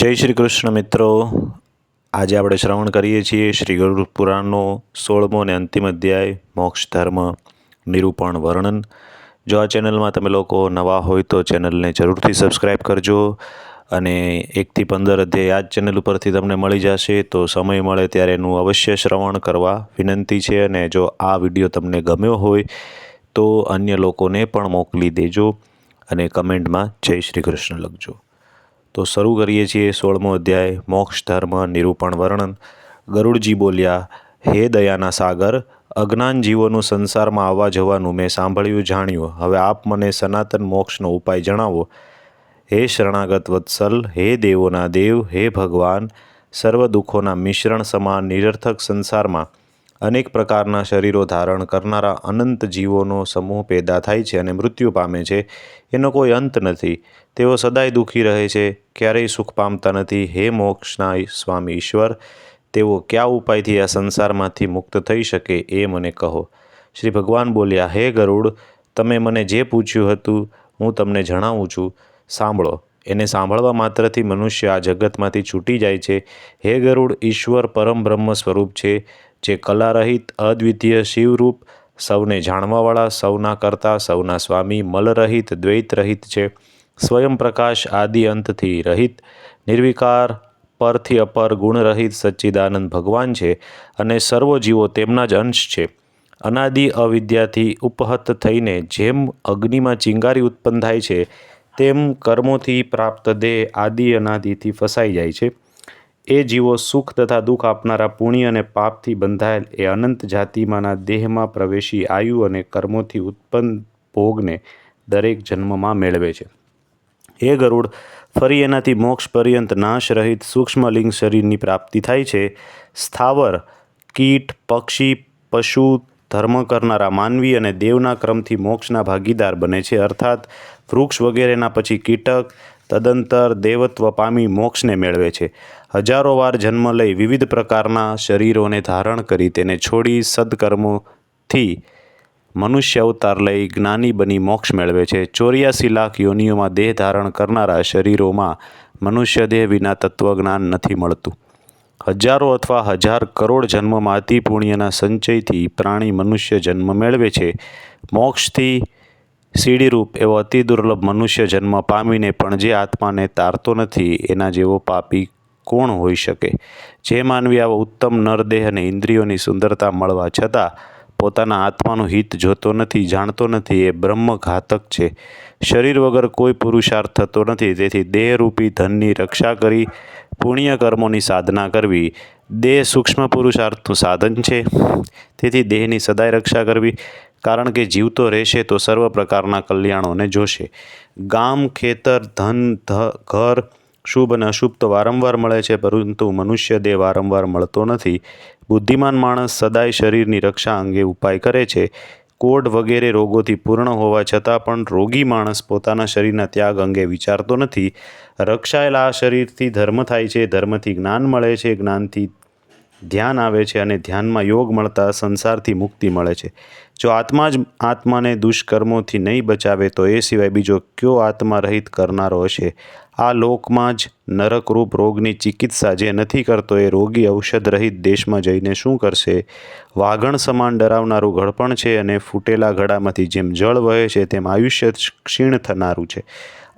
જય શ્રી કૃષ્ણ મિત્રો. આજે આપણે શ્રવણ કરીએ છીએ શ્રી ગરુડ સોળમો અને અંતિમ અધ્યાય, મોક્ષ ધર્મ, નિરૂપણ, વર્ણન. જો આ ચેનલમાં તમે લોકો નવા હોય તો ચેનલને જરૂરથી સબસ્ક્રાઈબ કરજો અને એકથી પંદર અધ્યાય આ જ ચેનલ ઉપરથી તમને મળી જશે. તો સમય મળે ત્યારે એનું અવશ્ય શ્રવણ કરવા વિનંતી છે અને જો આ વીડિયો તમને ગમ્યો હોય તો અન્ય લોકોને પણ મોકલી દેજો અને કમેન્ટમાં જય શ્રી કૃષ્ણ લખજો. તો શરૂ કરીએ છીએ સોળમો અધ્યાય, મોક્ષ ધર્મ, નિરૂપણ વર્ણન. ગરુડજી બોલ્યા, હે દયાના સાગર અજ્ઞાન જીવોનું સંસારમાં આવવા જવાનું મેં સાંભળ્યું, જાણ્યું. હવે આપ મને સનાતન મોક્ષનો ઉપાય જણાવો. હે શરણાગત વત્સલ, હે દેવોના દેવ, હે ભગવાન, સર્વ દુઃખોના મિશ્રણ સમાન નિરર્થક સંસારમાં અનેક પ્રકારના શરીરો ધારણ કરનારા અનંત જીવોનો સમૂહ પેદા થાય છે અને મૃત્યુ પામે છે. એનો કોઈ અંત નથી. તેઓ સદાય દુઃખી રહે છે. ક્યારેય સુખ પામતા નથી. હે મોક્ષના સ્વામી ઈશ્વર, તેઓ કયા ઉપાયથી આ સંસારમાંથી મુક્ત થઈ શકે એ મને કહો. શ્રી ભગવાન બોલ્યા, હે ગરુડ, તમે મને જે પૂછ્યું હતું, હું તમને જણાવું છું. સાંભળો. એને સાંભળવા માત્રથી મનુષ્ય આ જગતમાંથી છૂટી જાય છે. હે ગરુડ, ઈશ્વર પરમ બ્રહ્મ સ્વરૂપ છે. જે કલારહિત અદ્વિતીય શિવરૂપ સૌને જાણવાવાળા, સૌના કરતા સૌના સ્વામી મલરહિત દ્વૈત રહિત છે. સ્વયં પ્રકાશ આદિ અંતથી રહિત, નિર્વિકાર, પરથી અપર ગુણરહિત સચ્ચિદાનંદ ભગવાન છે અને સર્વ જીવો તેમના જ અંશ છે. અનાદિ અવિદ્યાથી ઉપહત થઈને જેમ અગ્નિમાં ચિંગારી ઉત્પન્ન થાય છે, તેમ કર્મોથી પ્રાપ્ત દેહ આદિ અનાદિથી ફસાઈ જાય છે. એ જીવો સુખ તથા દુઃખ આપનારા પુણ્ય અને પાપથી બંધાયેલ એ અનંત જાતિમાંના દેહમાં પ્રવેશી આયુ અને કર્મોથી ઉત્પન્ન ભોગને દરેક જન્મમાં મેળવે છે. હે ગરુડ, ફરી એનાથી મોક્ષ પર્યંત નાશ રહિત સૂક્ષ્મલિંગ શરીરની પ્રાપ્તિ થાય છે. સ્થાવર, કીટ, પક્ષી, પશુ, ધર્મ કરનારા માનવી અને દેવના ક્રમથી મોક્ષના ભાગીદાર બને છે. અર્થાત વૃક્ષ વગેરેના પછી કીટક તદંતર દેવત્વ પામી મોક્ષને મેળવે છે. હજારો વાર જન્મ લઈ વિવિધ પ્રકારના શરીરોને ધારણ કરી તેને છોડી સદકર્મોથી મનુષ્ય અવતાર લઈ જ્ઞાની બની મોક્ષ મેળવે છે. ચોર્યાસી લાખ યોનિઓમાં દેહ ધારણ કરનારા શરીરોમાં મનુષ્ય દેહ વિના તત્વજ્ઞાન નથી મળતું. હજારો અથવા હજાર કરોડ જન્મમાં અતિ પુણ્યના સંચયથી પ્રાણી મનુષ્ય જન્મ મેળવે છે. મોક્ષથી સીડીરૂપ એવો અતિ દુર્લભ મનુષ્ય જન્મ પામીને પણ જે આત્માને તારતો નથી, એના જેવો પાપી કોણ હોઈ શકે? જે માનવી આવા ઉત્તમ નરદેહ અને ઇન્દ્રિયોની સુંદરતા મળવા છતાં પોતાના આત્માનું હિત જોતો નથી, જાણતો નથી, એ બ્રહ્મ ઘાતક છે. શરીર વગર કોઈ પુરુષાર્થ થતો નથી, તેથી દેહરૂપી ધનની રક્ષા કરી, પુણ્ય કર્મોની સાધના કરવી, દેહ સૂક્ષ્મ પુરુષાર્થનું સાધન છે. તેથી દેહની સદાય રક્ષા કરવી કારણ કે જીવતો રહેશે તો સર્વ પ્રકારના કલ્યાણોને જોશે. ગામ, ખેતર, ધન ઘર શુભ અને અશુભ તો વારંવાર મળે છે, પરંતુ મનુષ્ય દેહ વારંવાર મળતો નથી. બુદ્ધિમાન માણસ સદાય શરીરની રક્ષા અંગે ઉપાય કરે છે. કોઢ વગેરે રોગોથી પૂર્ણ હોવા છતાં પણ રોગી માણસ પોતાના શરીરના ત્યાગ અંગે વિચારતો નથી. રક્ષાયેલા આ શરીરથી ધર્મ થાય છે, ધર્મથી જ્ઞાન મળે છે, જ્ઞાનથી ધ્યાન આવે છે અને ધ્યાનમાં યોગ મળતા સંસારથી મુક્તિ મળે છે. જો આત્મા જ આત્માને દુષ્કર્મોથી નહીં બચાવે, તો એ સિવાય બીજો કયો આત્મા રહિત કરનારો હશે? આ લોકમાં જ નરકરૂપ રોગની ચિકિત્સા જે નથી કરતો, એ રોગી ઔષધ રહિત દેશમાં જઈને શું કરશે? વાઘણ સમાન ડરાવનારું ઘડપણ છે અને ફૂટેલા ઘડામાંથી જેમ જળ વહે છે, તેમ આયુષ્ય ક્ષીણ થનારું છે.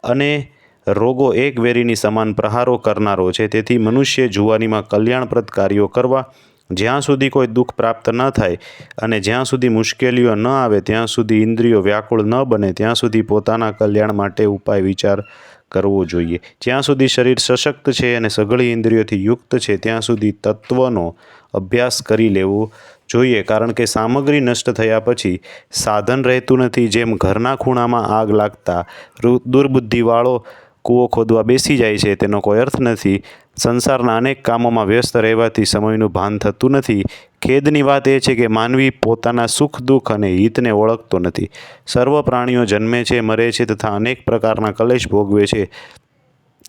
અને રોગો એક વેરીની સમાન પ્રહારો કરનારો છે. તેથી મનુષ્ય જુવાનીમાં કલ્યાણપ્રદ કાર્યો કરવા જ્યાં સુધી કોઈ દુઃખ પ્રાપ્ત ન થાય અને જ્યાં સુધી મુશ્કેલીઓ ન આવે, ત્યાં સુધી ઇન્દ્રિયો વ્યાકુળ ન બને, ત્યાં સુધી પોતાના કલ્યાણ માટે ઉપાય વિચાર કરવો જોઈએ. જ્યાં સુધી શરીર સશક્ત છે અને સઘળી ઇન્દ્રિયોથી યુક્ત છે, ત્યાં સુધી તત્વનો અભ્યાસ કરી લેવો જોઈએ. કારણ કે સામગ્રી નષ્ટ થયા પછી સાધન રહેતું નથી. જેમ ઘરના ખૂણામાં આગ લાગતા દુર્બુદ્ધિવાળો કૂવો ખોદવા બેસી જાય છે, તેનો કોઈ અર્થ નથી. સંસારના અનેક કામોમાં વ્યસ્ત રહેવાથી સમયનું ભાન થતું નથી. ખેદની વાત એ છે કે માનવી પોતાના સુખ, દુઃખ અને હિતને ઓળખતો નથી. સર્વ પ્રાણીઓ જન્મે છે, મરે છે તથા અનેક પ્રકારના કલેશ ભોગવે છે.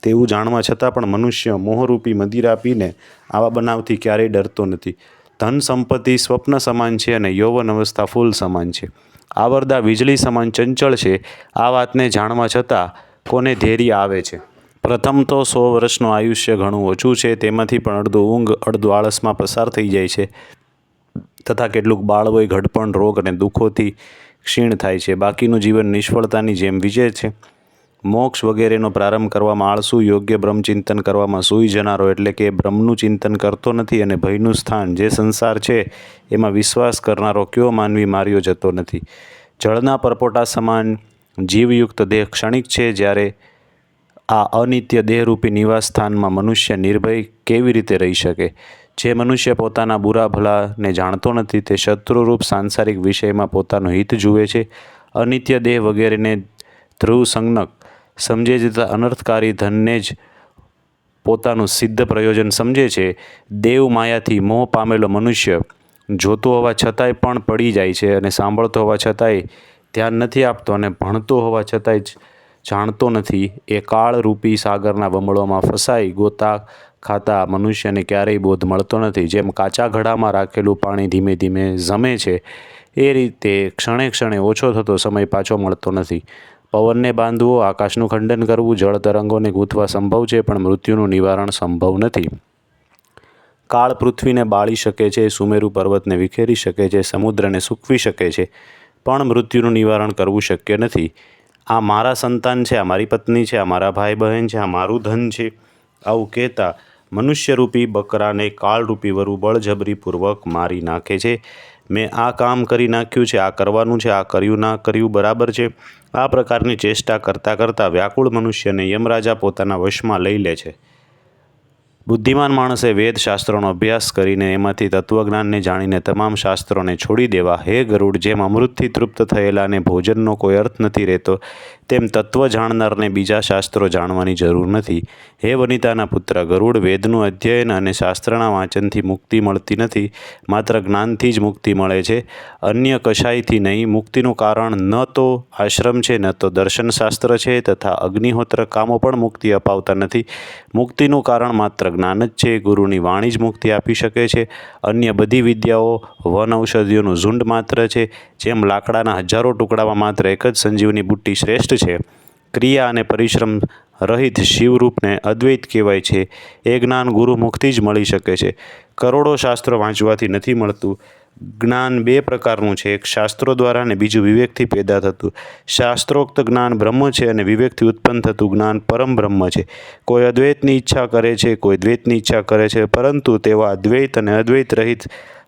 તેવું જાણવા છતાં પણ મનુષ્ય મોહરૂપી મદિરા પીને આવા બનાવથી ક્યારેય ડરતો નથી. ધન સંપત્તિ સ્વપ્ન સમાન છે અને યૌવન અવસ્થા ફૂલ સમાન છે. આવરદા વીજળી સમાન ચંચળ છે. આ વાતને જાણવા છતાં કોને ધેરી આવે છે? પ્રથમ તો સો વર્ષનું આયુષ્ય ઘણું ઓછું છે, તેમાંથી પણ અડધું ઊંઘ, અડધું આળસમાં પસાર થઈ જાય છે. તથા કેટલુંક બાળવય ઘડપણ, રોગ અને દુઃખોથી ક્ષીણ થાય છે. બાકીનું જીવન નિષ્ફળતાની જેમ વિજય છે. મોક્ષ વગેરેનો પ્રારંભ કરવામાં આળસુ, યોગ્ય બ્રહ્મચિંતન કરવામાં સૂઈ જનારો એટલે કે બ્રહ્મનું ચિંતન કરતો નથી અને ભયનું સ્થાન જે સંસાર છે, એમાં વિશ્વાસ કરનારો કયો માનવી માર્યો જતો નથી? જળના પરપોટા સમાન જીવયુક્ત દેહ ક્ષણિક છે જ્યારે આ અનિત્ય દેહરૂપી નિવાસ સ્થાનમાં મનુષ્ય નિર્ભય કેવી રીતે રહી શકે? જે મનુષ્ય પોતાના બુરા ભલાને જાણતો નથી, તે શત્રુરૂપ સાંસારિક વિષયમાં પોતાનું હિત જુએ છે. અનિત્ય દેહ વગેરેને ધ્રુવ સંજ્ઞક સમજે જતા અનર્થકારી ધનને જ પોતાનું સિદ્ધ પ્રયોજન સમજે છે. દેવ માયાથી મોહ પામેલો મનુષ્ય જોતો હોવા છતાંય પણ પડી જાય છે અને સાંભળતો હોવા છતાંય ધ્યાન નથી આપતો અને ભણતો હોવા છતાંય જ જાણતો નથી. એ કાળરૂપી સાગરના વમળોમાં ફસાઈ ગોતા ખાતા મનુષ્યને ક્યારેય બોધ મળતો નથી. જેમ કાચા ઘડામાં રાખેલું પાણી ધીમે ધીમે જમે છે, એ રીતે ક્ષણે ક્ષણે ઓછો થતો સમય પાછો મળતો નથી. પવનને બાંધવો, આકાશનું ખંડન કરવું, જળ તરંગોને ગૂંથવા સંભવ છે, પણ મૃત્યુનું નિવારણ સંભવ નથી. કાળ પૃથ્વીને બાળી શકે છે, સુમેરુ પર્વતને વિખેરી શકે છે, સમુદ્રને સૂકવી શકે છે. પણ મૃત્યુનું નિવારણ કરવું શક્ય નથી. આ મારા સંતાન છે, આ મારી પત્ની છે, આ મારા ભાઈ બહેન છે, આ મારું ધન છે. આવું કહેતા મનુષ્યરૂપી બકરાને કાળરૂપી વરુ બળજબરીપૂર્વક મારી નાખે છે. મેં આ કામ કરી નાખ્યું છે, આ કરવાનું છે, આ કર્યું ના કર્યું બરાબર છે. આ પ્રકારની ચેષ્ટા કરતાં કરતાં વ્યાકુળ મનુષ્યને યમરાજા પોતાના વશમાં લઈ લે છે. બુદ્ધિમાન માણસે વેદ શાસ્ત્રોનો અભ્યાસ કરીને એમાંથી તત્વજ્ઞાનને જાણીને તમામ શાસ્ત્રોને છોડી દેવા. હે ગરુડ, જેમ અમૃતથી તૃપ્ત થયેલાને ભોજનનો કોઈ અર્થ નથી રહેતો તેમ તત્વ જાણનારને બીજા શાસ્ત્રો જાણવાની જરૂર નથી. હે વનિતાના પુત્ર, ગરુડ વેદનું અધ્યયન અને શાસ્ત્રના વાંચનથી મુક્તિ મળતી નથી. માત્ર જ્ઞાનથી જ મુક્તિ મળે છે. અન્ય કશાયથી નહીં, મુક્તિનું કારણ ન તો આશ્રમ છે, ન તો દર્શનશાસ્ત્ર છે તથા અગ્નિહોત્ર કામો પણ મુક્તિ અપાવતા નથી. મુક્તિનું કારણ માત્ર જ્ઞાન જ છે, ગુરુની વાણી જ મુક્તિ આપી શકે છે. અન્ય બધી વિદ્યાઓ, વન ઔષધિઓનું ઝુંડ માત્ર છે. જેમ લાકડાના હજારો ટુકડામાં માત્ર એક જ સંજીવની બુટ્ટી શ્રેષ્ઠ છે. ક્રિયા અને પરિશ્રમ રહિત શિવરૂપને અદ્વૈત કહેવાય છે. એ જ્ઞાન ગુરુમુખથી જ મળી શકે છે. કરોડો શાસ્ત્રો વાંચવાથી નથી મળતું. જ્ઞાન બે પ્રકારનું છે. એક શાસ્ત્રો દ્વારા અને બીજું વિવેકથી પેદા થતું. શાસ્ત્રોક્ત જ્ઞાન બ્રહ્મ છે અને વિવેકથી ઉત્પન્ન થતું જ્ઞાન પરમ બ્રહ્મ છે. કોઈ અદ્વૈતની ઈચ્છા કરે છે, કોઈ દ્વૈતની ઈચ્છા કરે છે, પરંતુ તેવા અદ્વૈત અને અદ્વૈત રહિત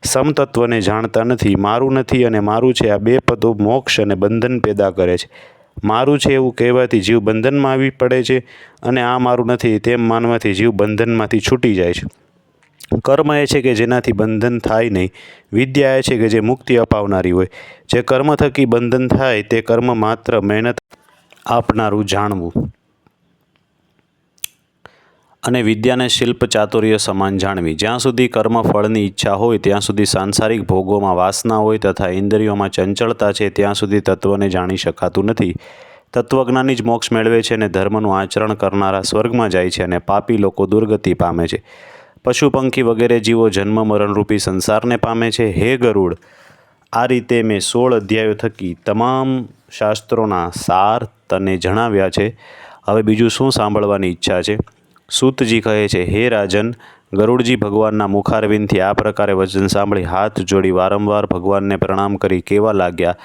સમતત્વને જાણતા નથી. મારું નથી અને મારું છે. આ બે પદો મોક્ષ અને બંધન પેદા કરે છે. મારું છે એવું કહેવાથી જીવ બંધનમાં આવી પડે છે અને આ મારું નથી તેમ માનવાથી જીવ બંધનમાંથી છૂટી જાય છે. કર્મ એ છે કે જેનાથી બંધન થાય નહીં. વિદ્યા એ છે કે જે મુક્તિ અપાવનારી હોય. જે કર્મ થકી બંધન થાય તે કર્મ માત્ર મહેનત આપનારું જાણવું. અને વિદ્યાને શિલ્પ ચાતુર્ય સમાન જાણવી. જ્યાં સુધી કર્મ ફળની ઈચ્છા હોય, ત્યાં સુધી સાંસારિક ભોગોમાં વાસના હોય તથા ઇન્દ્રિયોમાં ચંચળતા છે, ત્યાં સુધી તત્વને જાણી શકાતું નથી. તત્વજ્ઞાની જ મોક્ષ મેળવે છે અને ધર્મનું આચરણ કરનારા સ્વર્ગમાં જાય છે અને પાપી લોકો દુર્ગતિ પામે છે. પશુ, પંખી વગેરે જીવો જન્મ મરણરૂપી સંસારને પામે છે. હે ગરુડ, આ રીતે મેં સોળ અધ્યાયો થકી તમામ શાસ્ત્રોના સાર તને જણાવ્યા છે. હવે બીજું શું સાંભળવાની ઈચ્છા છે? સૂતજી કહે છે, હે રાજન, ગરુડજી ભગવાનના મુખારવિંદથી આ પ્રકારે વચન સાંભળી હાથ જોડી વારંવાર ભગવાનને પ્રણામ કરી કેવા લાગ્યા?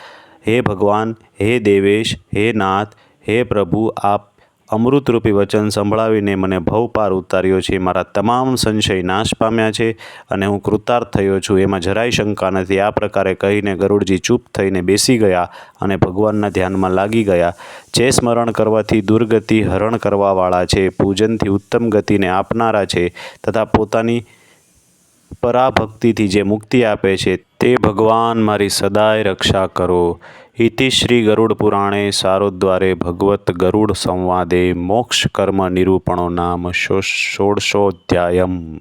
હે ભગવાન, હે દેવેશ, હે નાથ, હે પ્રભુ, આપ અમૃતરૂપી વચન સંભળાવીને મને ભવ પાર ઉતાર્યો છે. મારા તમામ સંશય નાશ પામ્યા છે અને હું કૃતાર્થ થયો છું. એમાં જરાય શંકા નથી. આ પ્રકારે કહીને ગરુડજી ચૂપ થઈને બેસી ગયા અને ભગવાનના ધ્યાનમાં લાગી ગયા. જે સ્મરણ કરવાથી દુર્ગતિ હરણ કરવાવાળા છે, પૂજનથી ઉત્તમ ગતિને આપનારા છે તથા પોતાની પરાભક્તિથી જે મુક્તિ આપે છે તે ભગવાન મારી સદાય રક્ષા કરો. ઇતિ શ્રી ગરુડ પુરાણે સારોદ્વારે ભગવત ગરુડ સંવાદે મોક્ષ કર્મ નિરૂપણો નામ ષોડશોધ્યાયમ.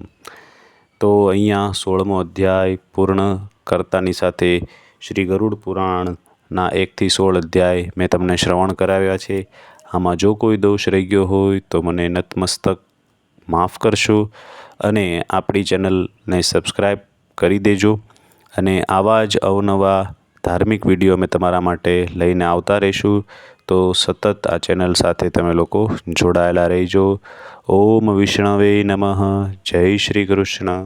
તો અહીંયા સોળમો અધ્યાય પૂર્ણ કરતાની સાથે શ્રી ગરુડ પુરાણના એકથી સોળ અધ્યાય મેં તમને શ્રવણ કરાવ્યા છે. આમાં જો કોઈ દોષ રહી ગયો હોય તો મને નતમસ્તક માફ કરશો અને આપણી ચેનલને સબસ્ક્રાઈબ કરી દેજો. અને આવા જ અવનવા ધાર્મિક વીડિયો અમે તમારા માટે લઈને આવતા રહીશું. તો સતત આ ચેનલ સાથે તમે લોકો જોડાયેલા રહેજો. ઓમ વિષ્ણવે નમઃ. જય શ્રી કૃષ્ણ.